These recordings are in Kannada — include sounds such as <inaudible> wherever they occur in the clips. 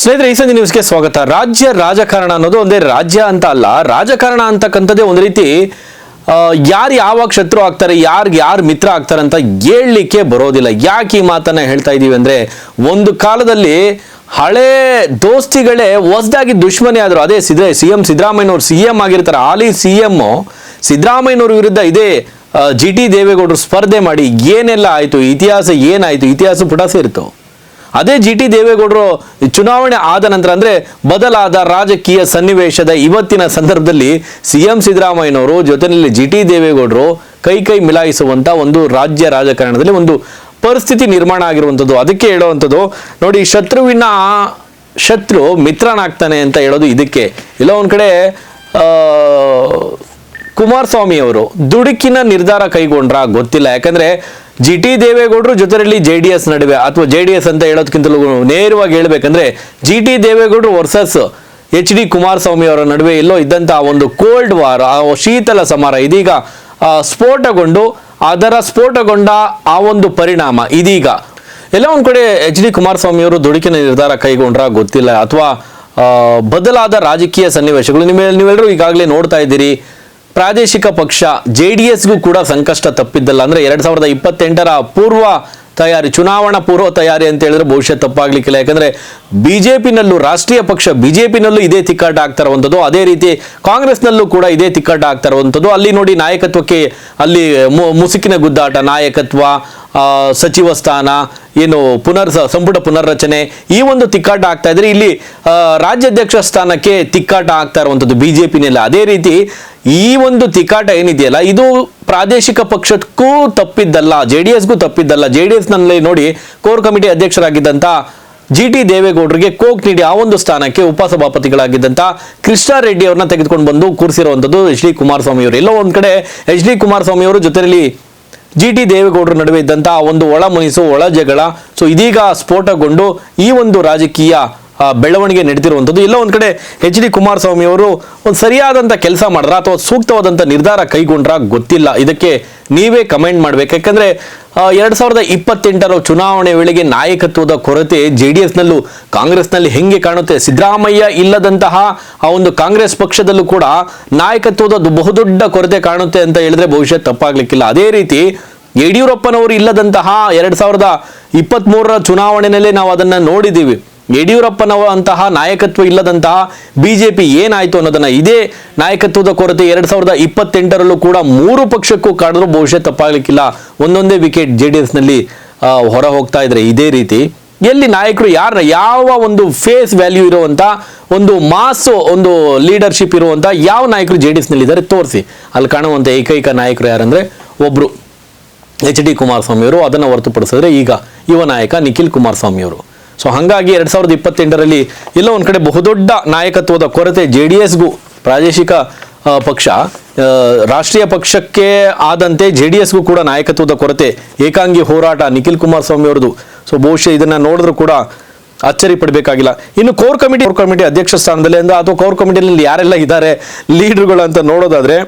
ಸ್ನೇಹಿತರೆ, ಈ ಸಂಜೆ ನ್ಯೂಸ್ಗೆ ಸ್ವಾಗತ. ರಾಜ್ಯ ರಾಜಕಾರಣ ಅನ್ನೋದು ಒಂದೇ ರಾಜ್ಯ ಅಂತ ಅಲ್ಲ, ರಾಜಕಾರಣ ಅಂತಕ್ಕಂಥದ್ದೇ ಒಂದು ರೀತಿ ಯಾರು ಯಾವಾಗ ಶತ್ರು ಆಗ್ತಾರೆ ಯಾರಿಗೆ ಯಾರು ಮಿತ್ರ ಆಗ್ತಾರೆ ಅಂತ ಹೇಳಲಿಕ್ಕೆ ಬರೋದಿಲ್ಲ. ಯಾಕೆ ಈ ಮಾತನ್ನ ಹೇಳ್ತಾ ಇದ್ದೀವಿ ಅಂದ್ರೆ, ಒಂದು ಕಾಲದಲ್ಲಿ ಹಳೆ ದೋಸ್ತಿಗಳೇ ಹೊಸದಾಗಿ ದುಶ್ಮನಿ ಆದ್ರು. ಅದೇ ಸಿದ್ದ ಸಿ ಎಂ ಸಿದ್ದರಾಮಯ್ಯನವ್ರು ಸಿ ಎಂ ಆಗಿರ್ತಾರೆ. ಹಾಲಿ ಸಿ ಎಮ್ಮು ಸಿದ್ದರಾಮಯ್ಯನವ್ರ ವಿರುದ್ಧ ಇದೇ ಜಿ ಟಿ ದೇವೇಗೌಡರು ಸ್ಪರ್ಧೆ ಮಾಡಿ ಏನೆಲ್ಲ ಆಯ್ತು, ಇತಿಹಾಸ ಏನಾಯ್ತು, ಇತಿಹಾಸ ಪುಟ ಸೇರಿತು. ಅದೇ ಜಿ ಟಿ ದೇವೇಗೌಡರು ಚುನಾವಣೆ ಆದ ನಂತರ, ಅಂದ್ರೆ ಬದಲಾದ ರಾಜಕೀಯ ಸನ್ನಿವೇಶದ ಇವತ್ತಿನ ಸಂದರ್ಭದಲ್ಲಿ ಸಿ ಎಂ ಸಿದ್ದರಾಮಯ್ಯನವರು ಜೊತೆಯಲ್ಲಿ ಜಿ ಟಿ ದೇವೇಗೌಡರು ಕೈ ಕೈ ಮಿಲಾಯಿಸುವಂತ ಒಂದು ರಾಜ್ಯ ರಾಜಕಾರಣದಲ್ಲಿ ಒಂದು ಪರಿಸ್ಥಿತಿ ನಿರ್ಮಾಣ ಆಗಿರುವಂಥದ್ದು. ಅದಕ್ಕೆ ಹೇಳುವಂಥದ್ದು, ನೋಡಿ ಶತ್ರುವಿನ ಶತ್ರು ಮಿತ್ರನಾಗ್ತಾನೆ ಅಂತ ಹೇಳೋದು ಇದಕ್ಕೆ. ಇಲ್ಲ, ಒಂದು ಕಡೆ ಕುಮಾರಸ್ವಾಮಿ ಅವರು ದುಡುಕಿನ ನಿರ್ಧಾರ ಕೈಗೊಂಡ್ರ ಗೊತ್ತಿಲ್ಲ. ಯಾಕಂದ್ರೆ ಜಿ ಟಿ ದೇವೇಗೌಡರು ಜೊತೆಯಲ್ಲಿ ಜೆ ಡಿ ಎಸ್ ನಡುವೆ ಅಥವಾ ಜೆ ಡಿ ಎಸ್ ಅಂತ ಹೇಳೋದಕ್ಕಿಂತಲೂ ನೇರವಾಗಿ ಹೇಳ್ಬೇಕಂದ್ರೆ ಜಿ ಟಿ ದೇವೇಗೌಡರು ವರ್ಸಸ್ ಎಚ್ ಡಿ ಕುಮಾರಸ್ವಾಮಿ ಅವರ ನಡುವೆ ಎಲ್ಲೋ ಇದ್ದಂತಹ ಒಂದು ಕೋಲ್ಡ್ ವಾರ್, ಆ ಶೀತಲ ಸಮರ, ಇದೀಗ ಸ್ಫೋಟಗೊಂಡು, ಅದರ ಸ್ಫೋಟಗೊಂಡ ಆ ಒಂದು ಪರಿಣಾಮ ಇದೀಗ. ಎಲ್ಲ ಒಂದು ಕಡೆ ಎಚ್ ಡಿ ಕುಮಾರಸ್ವಾಮಿ ಅವರು ದುಡುಕಿನ ನಿರ್ಧಾರ ಕೈಗೊಂಡ್ರ ಗೊತ್ತಿಲ್ಲ. ಅಥವಾ ಬದಲಾದ ರಾಜಕೀಯ ಸನ್ನಿವೇಶಗಳು ನಿಮ್ಮ ನೀವೆಲ್ಲರೂ ಈಗಾಗಲೇ ನೋಡ್ತಾ ಇದ್ದೀರಿ ಪ್ರಾದೇಶಿಕ ಪಕ್ಷ ಜೆ ಡಿ ಎಸ್ಗೂ ಕೂಡ ಸಂಕಷ್ಟ ತಪ್ಪಿದ್ದಲ್ಲ. ಅಂದ್ರೆ ಎರಡ್ ಸಾವಿರದ ಇಪ್ಪತ್ತೆಂಟರ ಪೂರ್ವ ತಯಾರಿ, ಚುನಾವಣಾ ಪೂರ್ವ ತಯಾರಿ ಅಂತ ಹೇಳಿದ್ರೆ ಭವಿಷ್ಯ ತಪ್ಪಾಗ್ಲಿಕ್ಕಿಲ್ಲ. ಯಾಕಂದ್ರೆ ಬಿಜೆಪಿನಲ್ಲೂ, ರಾಷ್ಟ್ರೀಯ ಪಕ್ಷ ಬಿಜೆಪಿನಲ್ಲೂ ಇದೇ ತಿಕ್ಕಾಟ ಆಗ್ತಾ ಇರುವಂಥದ್ದು. ಅದೇ ರೀತಿ ಕಾಂಗ್ರೆಸ್ನಲ್ಲೂ ಕೂಡ ಇದೇ ತಿಕ್ಕಾಟ ಆಗ್ತಾ ಇರುವಂಥದ್ದು. ಅಲ್ಲಿ ನೋಡಿ ನಾಯಕತ್ವಕ್ಕೆ, ಅಲ್ಲಿ ಮುಸುಕಿನ ಗುದ್ದಾಟ, ನಾಯಕತ್ವ ಸಚಿವ ಸ್ಥಾನ, ಏನು ಪುನರ್ ಸಂಪುಟ ಪುನರ್ರಚನೆ, ಈ ಒಂದು ತಿಕ್ಕಾಟ ಆಗ್ತಾ ಇದ್ರೆ ಇಲ್ಲಿ ರಾಜ್ಯಾಧ್ಯಕ್ಷ ಸ್ಥಾನಕ್ಕೆ ತಿಕ್ಕಾಟ ಆಗ್ತಾ ಇರುವಂಥದ್ದು ಬಿಜೆಪಿನೆಲ್ಲ. ಅದೇ ರೀತಿ ಈ ಒಂದು ತಿಕಾಟ ಏನಿದೆಯಲ್ಲ, ಇದು ಪ್ರಾದೇಶಿಕ ಪಕ್ಷಕ್ಕೂ ತಪ್ಪಿದ್ದಲ್ಲ ಜೆ ಡಿ ಎಸ್ಗೂ ತಪ್ಪಿದ್ದಲ್ಲ. ಜೆ ಡಿ ಎಸ್ನಲ್ಲಿ ನೋಡಿ ಕೋರ್ ಕಮಿಟಿ ಅಧ್ಯಕ್ಷರಾಗಿದ್ದಂಥ ಜಿ ಟಿ ದೇವೇಗೌಡರಿಗೆ ಕೋಕ್ ನೀಡಿ ಆ ಒಂದು ಸ್ಥಾನಕ್ಕೆ ಉಪಸಭಾಪತಿಗಳಾಗಿದ್ದಂಥ ಕೃಷ್ಣಾರೆಡ್ಡಿ ಅವ್ರನ್ನ ತೆಗೆದುಕೊಂಡು ಬಂದು ಕೂರಿಸಿರುವಂಥದ್ದು ಎಚ್ ಡಿ ಕುಮಾರಸ್ವಾಮಿ ಅವರು. ಎಲ್ಲೋ ಒಂದು ಕಡೆ ಎಚ್ ಡಿ ಕುಮಾರಸ್ವಾಮಿ ಅವರು ಜೊತೆಯಲ್ಲಿ ಜಿ ಟಿ ದೇವೇಗೌಡರ ನಡುವೆ ಇದ್ದಂಥ ಒಂದು ಒಳ ಮುನಿಸು ಒಳ ಜಗಳ ಸೊ ಇದೀಗ ಸ್ಫೋಟಗೊಂಡು ಈ ಒಂದು ರಾಜಕೀಯ ಬೆಳವಣಿಗೆ ನಡೆದಿರುವಂಥದ್ದು. ಎಲ್ಲ ಒಂದು ಕಡೆ ಎಚ್ ಡಿ ಕುಮಾರಸ್ವಾಮಿ ಅವರು ಒಂದು ಸರಿಯಾದಂಥ ಕೆಲಸ ಮಾಡಿದ್ರ ಅಥವಾ ಸೂಕ್ತವಾದಂಥ ನಿರ್ಧಾರ ಕೈಗೊಂಡ್ರ ಗೊತ್ತಿಲ್ಲ. ಇದಕ್ಕೆ ನೀವೇ ಕಮೆಂಟ್ ಮಾಡ್ಬೇಕು. ಯಾಕಂದ್ರೆ ಎರಡು ಸಾವಿರದ ಇಪ್ಪತ್ತೆಂಟರ ಚುನಾವಣೆ ವೇಳೆಗೆ ನಾಯಕತ್ವದ ಕೊರತೆ ಜೆ ಡಿ ಎಸ್ನಲ್ಲೂ ಕಾಂಗ್ರೆಸ್ನಲ್ಲಿ ಹೆಂಗೆ ಕಾಣುತ್ತೆ? ಸಿದ್ದರಾಮಯ್ಯ ಇಲ್ಲದಂತಹ ಆ ಒಂದು ಕಾಂಗ್ರೆಸ್ ಪಕ್ಷದಲ್ಲೂ ಕೂಡ ನಾಯಕತ್ವದ ಬಹುದೊಡ್ಡ ಕೊರತೆ ಕಾಣುತ್ತೆ ಅಂತ ಹೇಳಿದ್ರೆ ಭವಿಷ್ಯ ತಪ್ಪಾಗ್ಲಿಕ್ಕಿಲ್ಲ. ಅದೇ ರೀತಿ ಯಡಿಯೂರಪ್ಪನವರು ಇಲ್ಲದಂತಹ ಎರಡು ಸಾವಿರದ ಇಪ್ಪತ್ತ್ ಚುನಾವಣೆಯಲ್ಲೇ ನಾವು ಅದನ್ನ ನೋಡಿದ್ದೀವಿ ಯಡಿಯೂರಪ್ಪನವ ಅಂತಹ ನಾಯಕತ್ವ ಇಲ್ಲದಂತಹ ಬಿಜೆಪಿ ಏನಾಯಿತು ಅನ್ನೋದನ್ನ ಇದೇ ನಾಯಕತ್ವದ ಕೊರತೆ ಎರಡ್ ಸಾವಿರದ ಇಪ್ಪತ್ತೆಂಟರಲ್ಲೂ ಕೂಡ ಮೂರು ಪಕ್ಷಕ್ಕೂ ಕಾಡಿದ್ರು ಬಹುಶಃ ತಪ್ಪಾಗಲಿಕ್ಕಿಲ್ಲ. ಒಂದೊಂದೇ ವಿಕೆಟ್ ಜೆ ಡಿ ಎಸ್ನಲ್ಲಿ ಹೊರ ಹೋಗ್ತಾ ಇದ್ರೆ ಇದೇ ರೀತಿ. ಎಲ್ಲಿ ನಾಯಕರು ಯಾರ ಯಾವ ಒಂದು ಫೇಸ್ ವ್ಯಾಲ್ಯೂ ಇರುವಂಥ ಒಂದು ಮಾಸ್, ಒಂದು ಲೀಡರ್ಶಿಪ್ ಇರುವಂಥ ಯಾವ ನಾಯಕರು ಜೆ ಡಿ ಎಸ್ನಲ್ಲಿ ಇದ್ದಾರೆ ತೋರಿಸಿ. ಅಲ್ಲಿ ಕಾಣುವಂತ ಏಕೈಕ ನಾಯಕರು ಯಾರಂದರೆ ಒಬ್ರು ಎಚ್ ಡಿ ಕುಮಾರಸ್ವಾಮಿ ಅವರು ಅದನ್ನು ಹೊರತುಪಡಿಸಿದ್ರೆ ಈಗ ಯುವ ನಾಯಕ ನಿಖಿಲ್ ಕುಮಾರಸ್ವಾಮಿ ಅವರು ಸೊ ಹಾಗಾಗಿ ಎರಡ್ ಸಾವಿರದ ಇಪ್ಪತ್ತೆಂಟರಲ್ಲಿ ಎಲ್ಲ ಒಂದು ಕಡೆ ಬಹುದೊಡ್ಡ ನಾಯಕತ್ವದ ಕೊರತೆ ಜೆ ಡಿ ಎಸ್ಗೂ ಪ್ರಾದೇಶಿಕ ಪಕ್ಷ ರಾಷ್ಟ್ರೀಯ ಪಕ್ಷಕ್ಕೆ ಆದಂತೆ ಜೆ ಡಿ ಎಸ್ಗೂ ಕೂಡ ನಾಯಕತ್ವದ ಕೊರತೆ, ಏಕಾಂಗಿ ಹೋರಾಟ ನಿಖಿಲ್ ಕುಮಾರಸ್ವಾಮಿ ಅವರದು ಸೊ ಬಹುಶಃ ಇದನ್ನ ನೋಡಿದ್ರು ಕೂಡ ಅಚ್ಚರಿ ಪಡಬೇಕಾಗಿಲ್ಲ. ಇನ್ನು ಕೋರ್ ಕಮಿಟಿ ಕೋರ್ ಕಮಿಟಿ ಅಧ್ಯಕ್ಷ ಸ್ಥಾನದಲ್ಲಿ ಅಂದ್ರೆ ಅಥವಾ ಕೋರ್ ಕಮಿಟಿಯಲ್ಲಿ ಯಾರೆಲ್ಲ ಇದ್ದಾರೆ, ಲೀಡರ್ಗಳು ಅಂತ ನೋಡೋದಾದ್ರೆ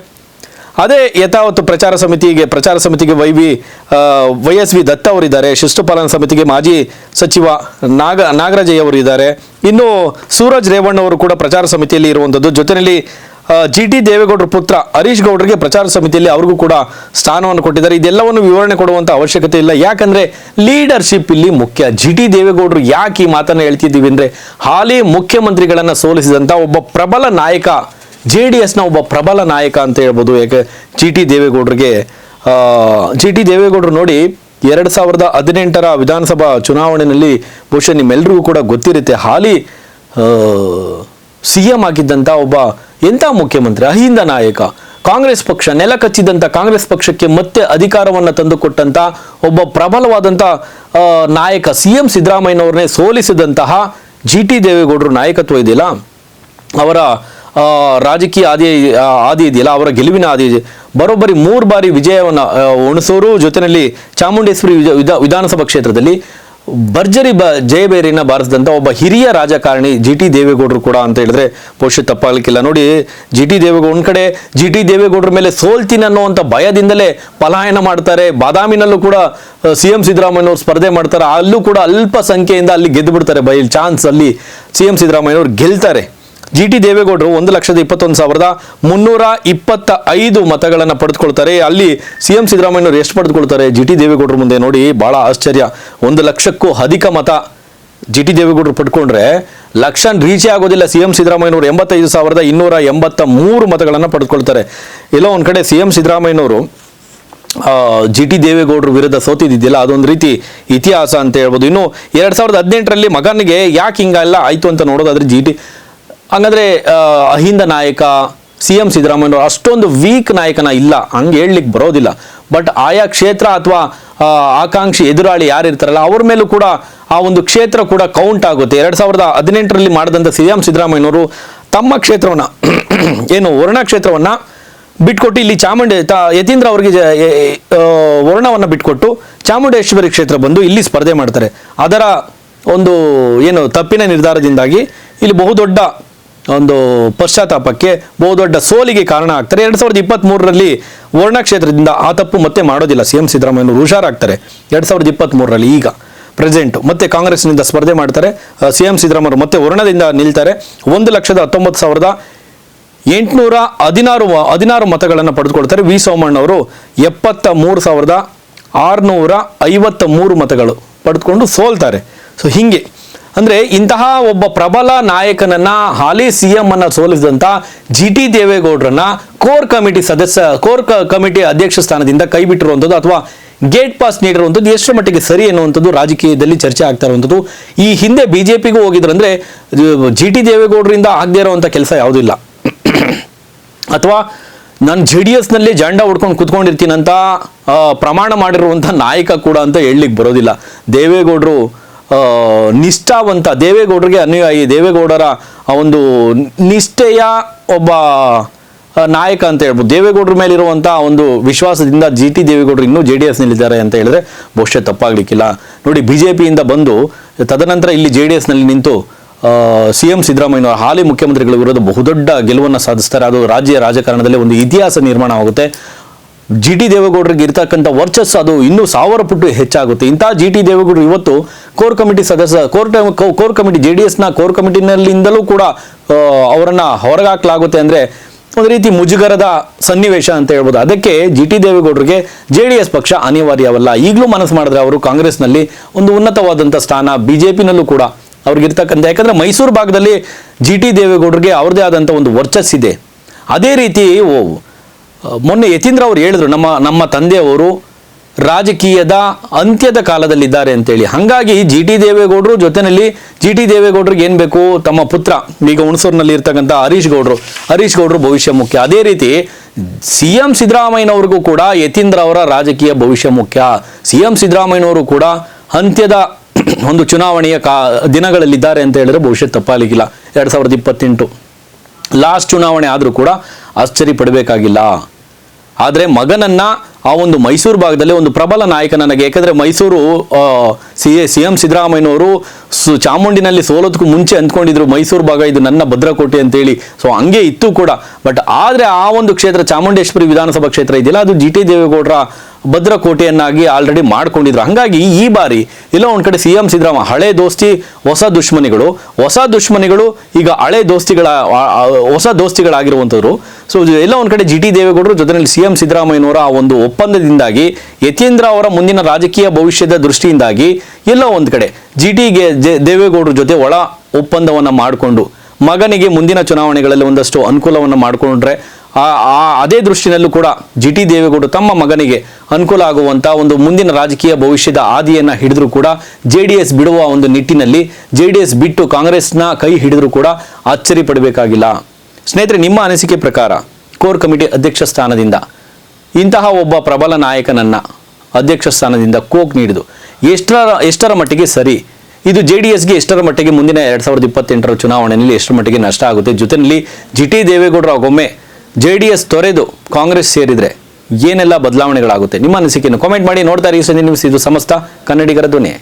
ಅದೇ ಯಥಾವತ್ತು ಪ್ರಚಾರ ಸಮಿತಿಗೆ ಪ್ರಚಾರ ಸಮಿತಿಗೆ Y V Y S V Datta ಅವರಿದ್ದಾರೆ. ಶಿಷ್ಟುಪಾಲನಾ ಸಮಿತಿಗೆ ಮಾಜಿ ಸಚಿವ ನಾಗ ನಾಗರಾಜಯ್ಯ ಇದ್ದಾರೆ. ಇನ್ನು ಸೂರಜ್ ರೇವಣ್ಣ ಅವರು ಕೂಡ ಪ್ರಚಾರ ಸಮಿತಿಯಲ್ಲಿ ಇರುವಂಥದ್ದು ಜೊತೆಯಲ್ಲಿ ಜಿ ಟಿ ದೇವೇಗೌಡರ ಪುತ್ರ ಹರೀಶ್ ಗೌಡರಿಗೆ ಪ್ರಚಾರ ಸಮಿತಿಯಲ್ಲಿ ಅವ್ರಿಗೂ ಕೂಡ ಸ್ಥಾನವನ್ನು ಕೊಟ್ಟಿದ್ದಾರೆ. ಇದೆಲ್ಲವನ್ನು ವಿವರಣೆ ಕೊಡುವಂಥ ಅವಶ್ಯಕತೆ ಇಲ್ಲ. ಯಾಕಂದರೆ ಲೀಡರ್ಶಿಪ್ ಇಲ್ಲಿ ಮುಖ್ಯ. ಜಿ ಟಿ ದೇವೇಗೌಡರು ಯಾಕೆ ಈ ಮಾತನ್ನು ಹೇಳ್ತಿದ್ದೀವಿ ಅಂದರೆ ಹಾಲಿ ಮುಖ್ಯಮಂತ್ರಿಗಳನ್ನು ಸೋಲಿಸಿದಂಥ ಒಬ್ಬ ಪ್ರಬಲ ನಾಯಕ ಜೆ ಡಿ ಎಸ್ನ ಒಬ್ಬ ಪ್ರಬಲ ನಾಯಕ ಅಂತ ಹೇಳ್ಬೋದು. ಯಾಕೆ, ಜಿ ಟಿ ದೇವೇಗೌಡರಿಗೆ ಜಿ ಟಿ ದೇವೇಗೌಡರು ನೋಡಿ ಎರಡು ಸಾವಿರದ ಹದಿನೆಂಟರ ವಿಧಾನಸಭಾ ಚುನಾವಣೆಯಲ್ಲಿ ಬಹುಶಃ ನಿಮ್ಮೆಲ್ಲರಿಗೂ ಕೂಡ ಗೊತ್ತಿರುತ್ತೆ. ಹಾಲಿ ಸಿ ಎಂ ಆಗಿದ್ದಂಥ ಒಬ್ಬ ಎಂಥ ಮುಖ್ಯಮಂತ್ರಿ, ಅಹಿಂದ ನಾಯಕ, ಕಾಂಗ್ರೆಸ್ ಪಕ್ಷ, ನೆಲ ಕಚ್ಚಿದಂಥ ಕಾಂಗ್ರೆಸ್ ಪಕ್ಷಕ್ಕೆ ಮತ್ತೆ ಅಧಿಕಾರವನ್ನು ತಂದುಕೊಟ್ಟಂತ ಒಬ್ಬ ಪ್ರಬಲವಾದಂಥ ನಾಯಕ, ಸಿ ಎಂ ಸಿದ್ದರಾಮಯ್ಯನವ್ರನ್ನೇ ಸೋಲಿಸಿದಂತಹ ಜಿ ಟಿ ದೇವೇಗೌಡರು ನಾಯಕತ್ವ ಇದೆಯಲ್ಲ? ಅವರ ರಾಜಕೀಯ ಆದಿ ಆದಿ ಇದೆಯಲ್ಲ, ಅವರ ಗೆಲುವಿನ ಆದಿ ಇದೆ. ಬರೋಬ್ಬರಿ ಮೂರು ಬಾರಿ ವಿಜಯವನ್ನು ಉಣಿಸೋರು ಜೊತೆಯಲ್ಲಿ ಚಾಮುಂಡೇಶ್ವರಿ ವಿಧಾನಸಭಾ ಕ್ಷೇತ್ರದಲ್ಲಿ ಭರ್ಜರಿ ಬ ಜಯಬೇರಿನ ಬಾರಿಸಿದಂಥ ಒಬ್ಬ ಹಿರಿಯ ರಾಜಕಾರಣಿ ಜಿ ಟಿ ದೇವೇಗೌಡರು ಕೂಡ ಅಂತ ಹೇಳಿದ್ರೆ ಬಹುಶಃ ತಪ್ಪಾಗಲಿಕ್ಕಿಲ್ಲ ನೋಡಿ ಜಿ ಟಿ ದೇವೇಗೌಡ ಒಂದು ಕಡೆ ಜಿ ಟಿ ದೇವೇಗೌಡರ ಮೇಲೆ ಸೋಲ್ತೀನಿ ಅನ್ನುವಂಥ ಭಯದಿಂದಲೇ ಪಲಾಯನ ಮಾಡ್ತಾರೆ. ಬಾದಾಮಿನಲ್ಲೂ ಕೂಡ ಸಿ ಎಂ ಸಿದ್ದರಾಮಯ್ಯನವರು ಸ್ಪರ್ಧೆ ಮಾಡ್ತಾರೆ. ಅಲ್ಲೂ ಕೂಡ ಅಲ್ಪ ಸಂಖ್ಯೆಯಿಂದ ಅಲ್ಲಿ ಗೆದ್ದು ಬಿಡ್ತಾರೆ ಬೈ ಚಾನ್ಸ್ ಅಲ್ಲಿ ಸಿ ಎಂ ಸಿದ್ದರಾಮಯ್ಯನವರು ಗೆಲ್ತಾರೆ. ಜಿ ಟಿ ದೇವೇಗೌಡರು ಒಂದು ಲಕ್ಷದ ಇಪ್ಪತ್ತೊಂದು ಸಾವಿರದ ಮುನ್ನೂರ ಇಪ್ಪತ್ತ ಐದು ಮತಗಳನ್ನು ಪಡೆದುಕೊಳ್ತಾರೆ. ಅಲ್ಲಿ ಸಿ ಎಂ ಸಿದ್ದರಾಮಯ್ಯವರು ಎಷ್ಟು ಪಡೆದುಕೊಳ್ತಾರೆ? ಜಿ ಟಿ ದೇವೇಗೌಡರ ಮುಂದೆ ನೋಡಿ, ಬಹಳ ಆಶ್ಚರ್ಯ. ಒಂದು ಲಕ್ಷಕ್ಕೂ ಅಧಿಕ ಮತ ಜಿ ಟಿ ದೇವೇಗೌಡರು ಪಡ್ಕೊಂಡ್ರೆ ಲಕ್ಷ ರೀಚೇ ಆಗೋದಿಲ್ಲ. ಸಿ ಎಂ ಸಿದ್ದರಾಮಯ್ಯನವರು ಎಂಬತ್ತೈದು ಸಾವಿರದ ಇನ್ನೂರ ಎಂಬತ್ತ ಮೂರು ಮತಗಳನ್ನು ಪಡೆದುಕೊಳ್ತಾರೆ. ಎಲ್ಲೋ ಒಂದು ಕಡೆ ಸಿ ಎಂ ಸಿದ್ದರಾಮಯ್ಯನವರು ಜಿ ಟಿ ದೇವೇಗೌಡರು ವಿರುದ್ಧ ಸೋತಿದ್ದಿದ್ದಿಲ್ಲ. ಅದೊಂದು ರೀತಿ ಇತಿಹಾಸ ಅಂತ ಹೇಳ್ಬೋದು. ಇನ್ನು ಎರಡು ಸಾವಿರದ ಹದಿನೆಂಟರಲ್ಲಿ ಮಗನಿಗೆ ಯಾಕೆ ಹಿಂಗೆಲ್ಲ ಆಯಿತು ಅಂತ ನೋಡೋದಾದ್ರೆ, ಜಿ ಟಿ ಹಂಗಂದ್ರೆ ಅಹಿಂದ ನಾಯಕ ಸಿ ಎಂ ಸಿದ್ದರಾಮಯ್ಯನವರು ಅಷ್ಟೊಂದು ವೀಕ್ ನಾಯಕನ ಇಲ್ಲ. ಹಂಗೆ ಹೇಳಲಿಕ್ಕೆ ಬರೋದಿಲ್ಲ. ಬಟ್ ಆಯಾ ಕ್ಷೇತ್ರ ಅಥವಾ ಆಕಾಂಕ್ಷಿ ಎದುರಾಳಿ ಯಾರು ಇರ್ತಾರಲ್ಲ ಅವ್ರ ಮೇಲೂ ಕೂಡ ಆ ಒಂದು ಕ್ಷೇತ್ರ ಕೂಡ ಕೌಂಟ್ ಆಗುತ್ತೆ. ಎರಡು ಸಾವಿರದ ಹದಿನೆಂಟರಲ್ಲಿ ಮಾಡಿದಂಥ ಸಿ ಎಂ ಸಿದ್ದರಾಮಯ್ಯನವರು ತಮ್ಮ ಕ್ಷೇತ್ರವನ್ನ, <coughs> ಏನು ವರ್ಣ ಕ್ಷೇತ್ರವನ್ನ ಬಿಟ್ಕೊಟ್ಟು, ಇಲ್ಲಿ ಚಾಮುಂಡಿ, ತ- ಯತೀಂದ್ರ ಅವರಿಗೆ ವರ್ಣವನ್ನ ಬಿಟ್ಕೊಟ್ಟು ಚಾಮುಂಡೇಶ್ವರಿ ಕ್ಷೇತ್ರ ಬಂದು ಇಲ್ಲಿ ಸ್ಪರ್ಧೆ ಮಾಡ್ತಾರೆ. ಅದರ ಒಂದು, ಏನು ತಪ್ಪಿನ ನಿರ್ಧಾರದಿಂದಾಗಿ ಇಲ್ಲಿ ಬಹುದೊಡ್ಡ ಒಂದು ಪಶ್ಚಾತ್ತಾಪಕ್ಕೆ ಬಹುದೊಡ್ಡ ಸೋಲಿಗೆ ಕಾರಣ ಆಗ್ತಾರೆ. ಎರಡ್ ಸಾವಿರದ ಇಪ್ಪತ್ತ್ ಮೂರರಲ್ಲಿ ವರ್ಣ ಕ್ಷೇತ್ರದಿಂದ ಆ ತಪ್ಪು ಮತ್ತೆ ಮಾಡೋದಿಲ್ಲ. ಸಿ ಎಂ ಸಿದ್ದರಾಮಯ್ಯನವರು ಹುಷಾರಾಗ್ತಾರೆ. ಎರಡ್ ಸಾವಿರದ ಇಪ್ಪತ್ತ್ ಮೂರರಲ್ಲಿ ಈಗ ಪ್ರೆಸೆಂಟ್ ಮತ್ತೆ ಕಾಂಗ್ರೆಸ್ನಿಂದ ಸ್ಪರ್ಧೆ ಮಾಡ್ತಾರೆ. ಸಿ ಎಂ ಸಿದ್ದರಾಮಯ್ಯವರು ಮತ್ತೆ ವರ್ಣದಿಂದ ನಿಲ್ತಾರೆ. ಒಂದು ಲಕ್ಷದ ಹತ್ತೊಂಬತ್ತು ಸಾವಿರದ ಎಂಟುನೂರ ಹದಿನಾರು ಹದಿನಾರು ಮತಗಳನ್ನು ಪಡೆದುಕೊಳ್ತಾರೆ. ವಿ. ಸೋಮಣ್ಣವರು ಎಪ್ಪತ್ತ ಮೂರು ಸಾವಿರದ ಆರುನೂರ ಐವತ್ತ ಮೂರು ಮತಗಳು ಪಡೆದುಕೊಂಡು ಸೋಲ್ತಾರೆ. ಸೊ, ಹಿಂಗೆ ಅಂದ್ರೆ ಇಂತಹ ಒಬ್ಬ ಪ್ರಬಲ ನಾಯಕನನ್ನ ಹಾಲಿ ಸಿ ಎಂ ಅನ್ನ ಸೋಲಿಸಿದಂತ ಜಿ ಟಿ ದೇವೇಗೌಡರನ್ನ ಕೋರ್ ಕಮಿಟಿ ಸದಸ್ಯ, ಕೋರ್ ಕಮಿಟಿ ಅಧ್ಯಕ್ಷ ಸ್ಥಾನದಿಂದ ಕೈ ಬಿಟ್ಟಿರುವಂಥದ್ದು ಅಥವಾ ಗೇಟ್ ಪಾಸ್ ನೀಡಿರುವಂಥದ್ದು ಎಷ್ಟರ ಮಟ್ಟಿಗೆ ಸರಿ ಅನ್ನುವಂಥದ್ದು ರಾಜಕೀಯದಲ್ಲಿ ಚರ್ಚೆ ಆಗ್ತಾ ಇರುವಂಥದ್ದು. ಈ ಹಿಂದೆ ಬಿಜೆಪಿಗೂ ಹೋಗಿದ್ರಂದ್ರೆ ಜಿ ಟಿ ದೇವೇಗೌಡರಿಂದ ಆಗದೇ ಇರುವಂಥ ಕೆಲಸ ಯಾವುದೂ ಇಲ್ಲ. ಅಥವಾ ನಾನು ಜೆ ಡಿ ಎಸ್ನಲ್ಲಿ ಜಂಡ ಹೊಡ್ಕೊಂಡು ಕುತ್ಕೊಂಡಿರ್ತೀನಂತ ಪ್ರಮಾಣ ಮಾಡಿರುವಂಥ ನಾಯಕ ಕೂಡ ಅಂತ ಹೇಳಲಿಕ್ಕೆ ಬರೋದಿಲ್ಲ. ದೇವೇಗೌಡರು ನಿಷ್ಠಾವಂತ ದೇವೇಗೌಡರಿಗೆ ಅನುಯಾಯಿ ದೇವೇಗೌಡರ ಆ ಒಂದು ನಿಷ್ಠೆಯ ಒಬ್ಬ ನಾಯಕ ಅಂತ ಹೇಳ್ಬೋದು. ದೇವೇಗೌಡರ ಮೇಲಿರುವಂಥ ಒಂದು ವಿಶ್ವಾಸದಿಂದ ಜಿ ಟಿ ದೇವೇಗೌಡರು ಇನ್ನೂ ಜೆ ಡಿ ಎಸ್ನಲ್ಲಿದ್ದಾರೆ ಅಂತ ಹೇಳಿದ್ರೆ ಬಹುಶಃ ತಪ್ಪಾಗ್ಲಿಕ್ಕಿಲ್ಲ. ನೋಡಿ, ಬಿ ಜೆ ಪಿಯಿಂದ ಬಂದು ತದನಂತರ ಇಲ್ಲಿ ಜೆ ಡಿ ಎಸ್ನಲ್ಲಿ ನಿಂತು ಸಿ ಎಂ ಸಿದ್ದರಾಮಯ್ಯನವರ ಹಾಲಿ ಮುಖ್ಯಮಂತ್ರಿಗಳ ವಿರುದ್ಧ ಬಹುದೊಡ್ಡ ಗೆಲುವನ್ನು ಸಾಧಿಸ್ತಾರೆ. ಅದು ರಾಜ್ಯ ರಾಜಕಾರಣದಲ್ಲಿ ಒಂದು ಇತಿಹಾಸ ನಿರ್ಮಾಣ ಆಗುತ್ತೆ. ಜಿ ಟಿ ದೇವೇಗೌಡರಿಗೆ ಇರ್ತಕ್ಕಂಥ ವರ್ಚಸ್ಸು ಅದು ಇನ್ನೂ ಸಾವಿರ ಪುಟ್ಟು ಹೆಚ್ಚಾಗುತ್ತೆ. ಇಂಥ ಜಿ ಟಿ ದೇವೇಗೌಡರು ಇವತ್ತು ಕೋರ್ ಕಮಿಟಿ ಸದಸ್ಯ, core core committee, J D ಎಸ್ನ ಕೋರ್ ಕಮಿಟಿನಲ್ಲಿಂದಲೂ ಕೂಡ ಅವರನ್ನು ಹೊರಗೆ ಹಾಕಲಾಗುತ್ತೆ ಅಂದ್ರೆ ಒಂದು ರೀತಿ ಮುಜುಗರದ ಸನ್ನಿವೇಶ ಅಂತ ಹೇಳ್ಬೋದು. ಅದಕ್ಕೆ ಜಿ ಟಿ ದೇವೇಗೌಡರಿಗೆ ಜೆ ಡಿ ಎಸ್ ಪಕ್ಷ ಅನಿವಾರ್ಯವಲ್ಲ. ಈಗಲೂ ಮನಸ್ಸು ಮಾಡಿದ್ರೆ ಅವರು ಕಾಂಗ್ರೆಸ್ನಲ್ಲಿ ಒಂದು ಉನ್ನತವಾದಂಥ ಸ್ಥಾನ ಬಿ ಜೆ ಪಿನಲ್ಲೂ ಕೂಡ ಅವ್ರಿಗಿರ್ತಕ್ಕಂಥ ಯಾಕಂದರೆ ಮೈಸೂರು ಭಾಗದಲ್ಲಿ ಜಿ ಟಿ ದೇವೇಗೌಡರಿಗೆ ಅವ್ರದ್ದೇ ಆದಂಥ ಒಂದು ವರ್ಚಸ್ಸಿದೆ. ಅದೇ ರೀತಿ ಮೊನ್ನೆ ಯತೀಂದ್ರ ಅವರು ಹೇಳಿದ್ರು, ನಮ್ಮ ನಮ್ಮ ತಂದೆಯವರು ರಾಜಕೀಯದ ಅಂತ್ಯದ ಕಾಲದಲ್ಲಿದ್ದಾರೆ ಅಂತೇಳಿ. ಹಾಗಾಗಿ ಜಿ ಟಿ ದೇವೇಗೌಡರು ಜೊತೆಯಲ್ಲಿ ಜಿ ಟಿ ದೇವೇಗೌಡರಿಗೆ ಏನು ಬೇಕು? ತಮ್ಮ ಪುತ್ರ, ಈಗ ಹುಣಸೂರಿನಲ್ಲಿ ಇರ್ತಕ್ಕಂಥ ಹರೀಶ್ ಗೌಡ್ರು. ಹರೀಶ್ ಗೌಡ್ರು ಭವಿಷ್ಯ ಮುಖ್ಯ. ಅದೇ ರೀತಿ ಸಿ ಎಂ ಸಿದ್ದರಾಮಯ್ಯನವ್ರಿಗೂ ಕೂಡ ಯತೀಂದ್ರ ಅವರ ರಾಜಕೀಯ ಭವಿಷ್ಯ ಮುಖ್ಯ. ಸಿ ಎಂ ಸಿದ್ದರಾಮಯ್ಯನವರು ಕೂಡ ಅಂತ್ಯದ <coughs> ಒಂದು ಚುನಾವಣೆಯ ಕಾ, ದಿನಗಳಲ್ಲಿದ್ದಾರೆ ಅಂತ ಹೇಳಿದ್ರೆ ಭವಿಷ್ಯ ತಪ್ಪಾಗಲಿಕ್ಕಿಲ್ಲ. ಎರಡು ಸಾವಿರದ ಇಪ್ಪತ್ತೆಂಟು ಲಾಸ್ಟ್ ಚುನಾವಣೆ ಆದರೂ ಕೂಡ ಆಶ್ಚರ್ಯ ಪಡಬೇಕಾಗಿಲ್ಲ. ಆದರೆ ಮಗನನ್ನ ಆ ಒಂದು ಮೈಸೂರು ಭಾಗದಲ್ಲಿ ಒಂದು ಪ್ರಬಲ ನಾಯಕ ನನಗೆ, ಯಾಕಂದರೆ ಮೈಸೂರು ಸಿ ಸಿ ಎಂ ಸಿದ್ದರಾಮಯ್ಯನವರು ಸು, ಚಾಮುಂಡಿನಲ್ಲಿ ಸೋಲೋದಕ್ಕೂ ಮುಂಚೆ ಅಂದ್ಕೊಂಡಿದ್ರು, ಮೈಸೂರು ಭಾಗ ಇದು ನನ್ನ ಭದ್ರಕೋಟೆ ಅಂತೇಳಿ. ಸೊ ಹಂಗೆ ಇತ್ತು ಕೂಡ. ಬಟ್ ಆದರೆ ಆ ಒಂದು ಕ್ಷೇತ್ರ ಚಾಮುಂಡೇಶ್ವರಿ ವಿಧಾನಸಭಾ ಕ್ಷೇತ್ರ ಇದೆಯಲ್ಲ, ಅದು ಜಿ ಟಿ ದೇವೇಗೌಡರ ಭದ್ರಕೋಟೆಯನ್ನಾಗಿ ಆಲ್ರೆಡಿ ಮಾಡ್ಕೊಂಡಿದ್ರು. ಹಾಗಾಗಿ ಈ ಬಾರಿ ಇಲ್ಲ, ಒಂದ್ ಕಡೆ ಸಿ ಎಂ ಸಿದ್ದರಾಮಯ್ಯ ಹಳೆ ದೋಸ್ತಿ, ಹೊಸ ದುಶ್ಮನಿಗಳು. ಹೊಸ ದುಶ್ಮನಿಗಳು ಈಗ ಹಳೆ ದೋಸ್ತಿಗಳ ಹೊಸ ದೋಸ್ತಿಗಳಾಗಿರುವಂಥವ್ರು. ಸೊ ಎಲ್ಲ ಒಂದ್ ಕಡೆ ಜಿ ಟಿ ದೇವೇಗೌಡರು ಜೊತೆಯಲ್ಲಿ ಸಿ ಎಂ ಸಿದ್ದರಾಮಯ್ಯನವರ ಆ ಒಂದು ಒಪ್ಪಂದದಿಂದಾಗಿ, ಯತೀಂದ್ರ ಅವರ ಮುಂದಿನ ರಾಜಕೀಯ ಭವಿಷ್ಯದ ದೃಷ್ಟಿಯಿಂದಾಗಿ ಎಲ್ಲೋ ಒಂದ್ ಕಡೆ ಜಿ ಟಿಗೆ ದೇವೇಗೌಡರ ಜೊತೆ ಒಳ ಒಪ್ಪಂದವನ್ನ ಮಾಡಿಕೊಂಡು, ಮಗನಿಗೆ ಮುಂದಿನ ಚುನಾವಣೆಗಳಲ್ಲಿ ಒಂದಷ್ಟು ಅನುಕೂಲವನ್ನು ಮಾಡಿಕೊಂಡ್ರೆ ಅದೇ ದೃಷ್ಟಿನಲ್ಲೂ ಕೂಡ ಜಿ ಟಿ ದೇವೇಗೌಡರು ತಮ್ಮ ಮಗನಿಗೆ ಅನುಕೂಲ ಆಗುವಂತ ಒಂದು ಮುಂದಿನ ರಾಜಕೀಯ ಭವಿಷ್ಯದ ಹಾದಿಯನ್ನ ಹಿಡಿದ್ರು ಕೂಡ ಜೆ ಡಿ ಎಸ್ ಬಿಡುವ ಒಂದು ನಿಟ್ಟಿನಲ್ಲಿ ಜೆ ಡಿ ಎಸ್ ಬಿಟ್ಟು ಕಾಂಗ್ರೆಸ್ನ ಕೈ ಹಿಡಿದ್ರು ಕೂಡ ಅಚ್ಚರಿ ಪಡಬೇಕಾಗಿಲ್ಲ. ಸ್ನೇಹಿತರೆ, ನಿಮ್ಮ ಅನಿಸಿಕೆ ಪ್ರಕಾರ ಕೋರ್ ಕಮಿಟಿ ಅಧ್ಯಕ್ಷ ಸ್ಥಾನದಿಂದ ಇಂತಹ ಒಬ್ಬ ಪ್ರಬಲ ನಾಯಕನನ್ನ ಅಧ್ಯಕ್ಷ ಸ್ಥಾನದಿಂದ ಕೋಕ್ ನೀಡಿದು ಎಷ್ಟರ ಎಷ್ಟರ ಮಟ್ಟಿಗೆ ಸರಿ? ಇದು ಜೆ ಡಿ ಎಸ್ಗೆ ಎಷ್ಟರ ಮಟ್ಟಿಗೆ ಮುಂದಿನ ಎರಡ್ ಸಾವಿರದ ಇಪ್ಪತ್ತೆಂಟರ ಚುನಾವಣೆಯಲ್ಲಿ ಎಷ್ಟರ ಮಟ್ಟಿಗೆ ನಷ್ಟ ಆಗುತ್ತೆ? ಜೊತೆಯಲ್ಲಿ ಜಿ ಟಿ ದೇವೇಗೌಡರು ಆಗೊಮ್ಮೆ ಜೆ ಡಿ ಎಸ್ ತೊರೆದು ಕಾಂಗ್ರೆಸ್ ಸೇರಿದ್ರೆ ಏನೆಲ್ಲ ಬದಲಾವಣೆಗಳಾಗುತ್ತೆ? ನಿಮ್ಮ ಅನಿಸಿಕೆಯನ್ನು ಕಾಮೆಂಟ್ ಮಾಡಿ. ನೋಡ್ತಾ ಇರಿ ಇದು ಸಮಸ್ತ ಕನ್ನಡಿಗರ ಧ್ವನಿ.